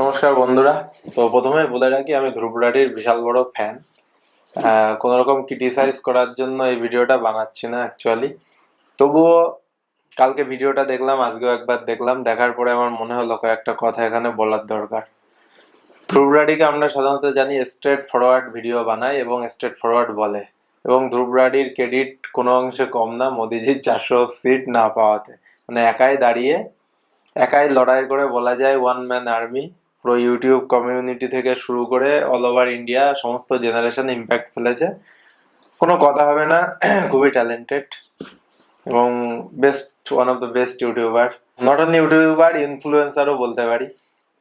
নমস্কার বন্ধুরা। তো প্রথমে বলে রাখি, আমি ধ্রুবরাটির বিশাল বড় ফ্যান কোনো রকম ক্রিটিসাইজ করার জন্য এই ভিডিওটা বানাচ্ছি না অ্যাকচুয়ালি তবুও কালকে ভিডিওটা দেখলাম, আজকেও একবার দেখলাম। দেখার পরে আমার মনে হলো কয়েকটা কথা এখানে বলার দরকার। ধ্রুবরাটিকে আমরা সাধারণত জানি স্ট্রেট ফরওয়ার্ড ভিডিও বানায় এবং স্ট্রেট ফরওয়ার্ড বলে। এবং ধ্রুবরাটির ক্রেডিট কোনো অংশে কম না মোদিজির চারশো সিট না পাওয়াতে। মানে একাই দাঁড়িয়ে, একাই লড়াই করে বলা যায় ওয়ান ম্যান আর্মি পুরো ইউটিউব কমিউনিটি থেকে শুরু করে অল ওভার ইন্ডিয়া সমস্ত জেনারেশন ইম্প্যাক্ট ফেলেছে। কোনো কথা হবে না, খুবই ট্যালেন্টেড এবং best one of the best YouTuber not only YouTuber ইনফ্লুয়েন্সারও বলতে পারি।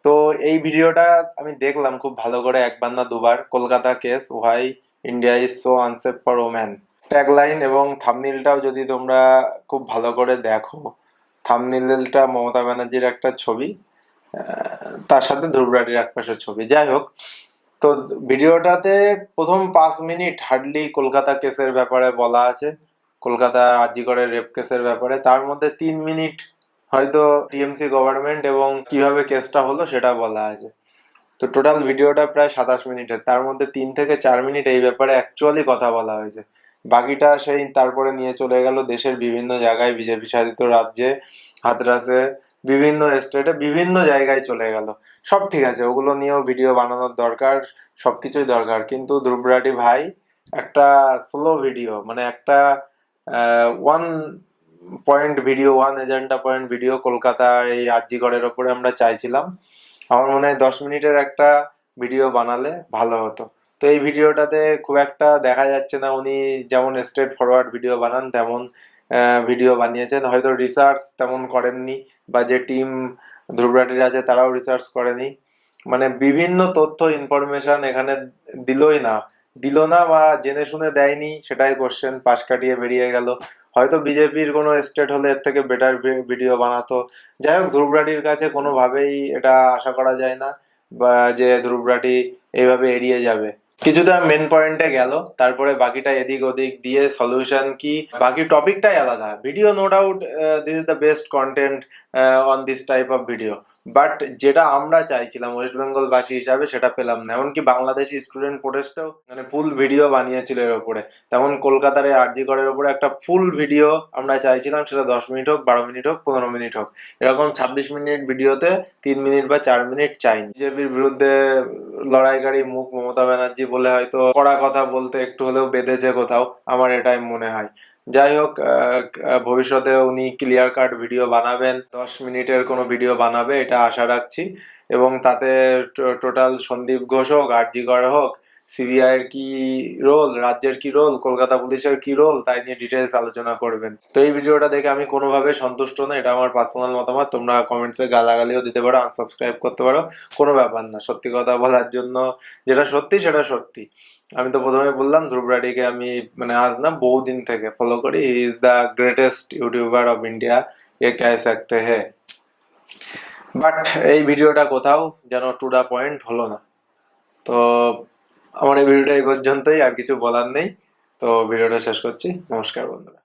তো এই ভিডিওটা আমি দেখলাম খুব ভালো করে একবার না দুবার। Kolkata case why India is so unsafe for woman tagline এবং থামনিলটাও যদি তোমরা খুব ভালো করে দেখো থামনিলটা মমতা ব্যানার্জির একটা ছবি। তার সাথে ধ্রুবরাটির এক পাশের ছবি। যাই হোক, তো ভিডিওটাতে প্রথম পাঁচ মিনিট হার্ডলি কলকাতা কেসের ব্যাপারে বলা আছে, কলকাতা আজিগড়ের রেপ কেসের ব্যাপারে। তার মধ্যে তিন মিনিট হয়তো টিএমসি গভর্নমেন্ট এবং কীভাবে কেসটা হলো সেটা বলা আছে। তো টোটাল ভিডিওটা প্রায় সাতাশ মিনিটের। তার মধ্যে তিন থেকে চার মিনিট এই ব্যাপারে অ্যাকচুয়ালি কথা বলা হয়েছে। বাকিটা সেই তারপরে নিয়ে চলে গেল দেশের বিভিন্ন জায়গায় বিজেপি শাসিত রাজ্যে হাতরাসে বিভিন্ন স্টেটে বিভিন্ন জায়গায় চলে গেল। সব ঠিক আছে, ওগুলো নিয়েও ভিডিও বানানোর দরকার সব কিছুই দরকার। কিন্তু ধ্রুবরাটি ভাই, একটা স্লো ভিডিও মানে একটা one point video one agenda point video কলকাতার এই আজিগড়ের ওপরে আমরা চাইছিলাম। আমার মনে হয় দশ মিনিটের একটা ভিডিও বানালে ভালো হতো। তো এই ভিডিওটাতে খুব একটা দেখা যাচ্ছে না, উনি যেমন স্ট্রেট ফরওয়ার্ড ভিডিও বানান, তেমন ভিডিও বানিয়েছেন। হয়তো রিসার্চ তেমন করেননি বা যে টিম ধ্রুবরাটির আছে, তারাও রিসার্চ করেনি। মানে বিভিন্ন তথ্য ইনফরমেশন এখানে দিলই না। দিল না বা জেনে শুনে দেয়নি, সেটাই কোশ্চেন পাশ কাটিয়ে বেরিয়ে গেল। হয়তো বিজেপির কোনো স্টেট হলে এর থেকে বেটার ভিডিও বানাতো। যাই হোক ধ্রুবরাটির কাছে কোনোভাবেই এটা আশা করা যায় না বা যে ধ্রুবরাটি এইভাবে এড়িয়ে যাবে। কিছুটা মেন পয়েন্টে গেল, তারপরে বাকিটা এদিক ওদিক দিয়ে সলিউশন কি? বাকি টপিকটাই আলাদা। Video no doubt this is the best content on this type of video but যেটা আমরা চাইছিলাম ওয়েস্ট বেঙ্গল বাসী হিসাবে সেটা পেলাম না। এমনকি বাংলাদেশি স্টুডেন্ট প্রোটেস্টেও মানে ফুল ভিডিও বানিয়েছিল এর ওপরে। তেমন কলকাতার এই আরজি করের ওপরে একটা ফুল ভিডিও আমরা চাইছিলাম, সেটা দশ মিনিট হোক, বারো মিনিট হোক, পনেরো মিনিট হোক। এরকম ছাব্বিশ মিনিট ভিডিওতে তিন মিনিট বা চার মিনিট চাইনি। বিজেপির বিরুদ্ধে লড়াইকারী মুখ মমতা ব্যানার্জি বলে হয়তো কড়া কথা বলতে একটু হলেও বেঁধেছে কোথাও, আমার এটাই মনে হয়। যাই হোক ভবিষ্যতে উনি ক্লিয়ার কাট ভিডিও বানাবেন, দশ মিনিটের কোনো ভিডিও বানাবে, এটা আশা রাখছি। এবং তাতে টোটাল সন্দীপ ঘোষ হোক আর জি হোক সিবিআইয়ের কি রোল রাজ্যের কি রোল কলকাতা পুলিশের কি রোল তাই নিয়ে ডিটেলস আলোচনা করবেন। তো এই ভিডিওটা দেখে আমি কোনোভাবে সন্তুষ্ট না এটা আমার পার্সোনাল মতামত। তোমরা কমেন্টসে গালাগালিও দিতে পারো আনসাবস্ক্রাইব করতে পারো, কোনো ব্যাপার না। সত্যি কথা বলার জন্য যেটা সত্যি, সেটা সত্যি। আমি তো প্রথমে বললাম, ধ্রুব রাডিকে আমি মানে আজ না, বহুদিন থেকে ফলো করি। He is the greatest YouTuber of India এ কে সাকতে হে বাট এই ভিডিওটা কোথাও যেন টু দা পয়েন্ট হলো না। তো আমার এই ভিডিওটা এই পর্যন্তই, আর কিছু বলার নেই। তো ভিডিওটা শেষ করছি। নমস্কার বন্ধুরা।